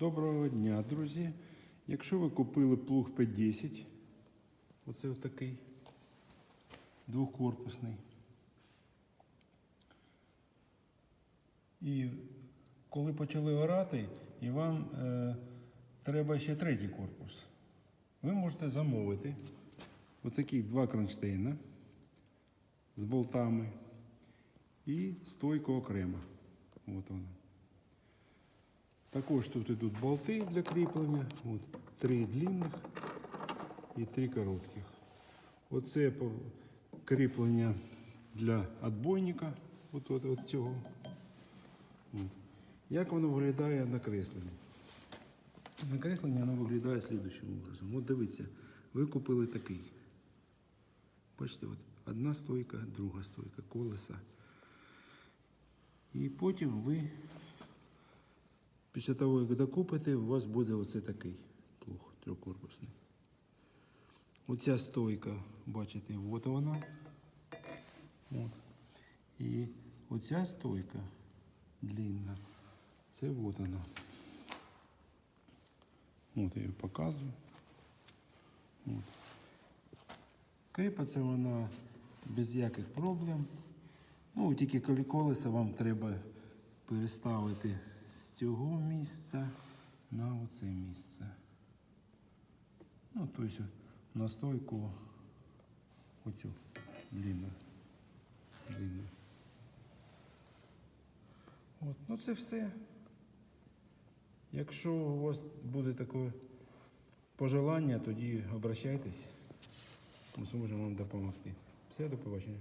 Доброго дня, друзі. Якщо ви купили плуг П10, оце отакий двохкорпусний. І коли почали орати, і вам е, треба ще третій корпус, ви можете замовити отакі два кронштейна з болтами і стойку окремо. От вона. Також тут йдуть болти для кріплення. От, три длинних і три коротких. Оце кріплення для отбойника. От, от, от цього. От. Як воно виглядає на кресленні? На кресленні воно виглядає слідуючим образом. От дивіться, ви купили такий. Бачите, от одна стойка, друга стойка, колеса. І потім ви Після того, як докупите, у вас буде оце такий плуг трьохкорпусний. Оця стойка, бачите, от вона. От. І оця стойка длинна. Це от вона. От я її показую. От. Кріпиться вона без яких проблем. Ну, тільки коли колеса вам треба переставити цього місця на оце місце. Ну, тобто на стойку оцю длинну. длинну. От, ну це все. Якщо у вас буде таке пожелання, тоді обращайтесь. Ми зможемо вам допомогти. Все, до побачення.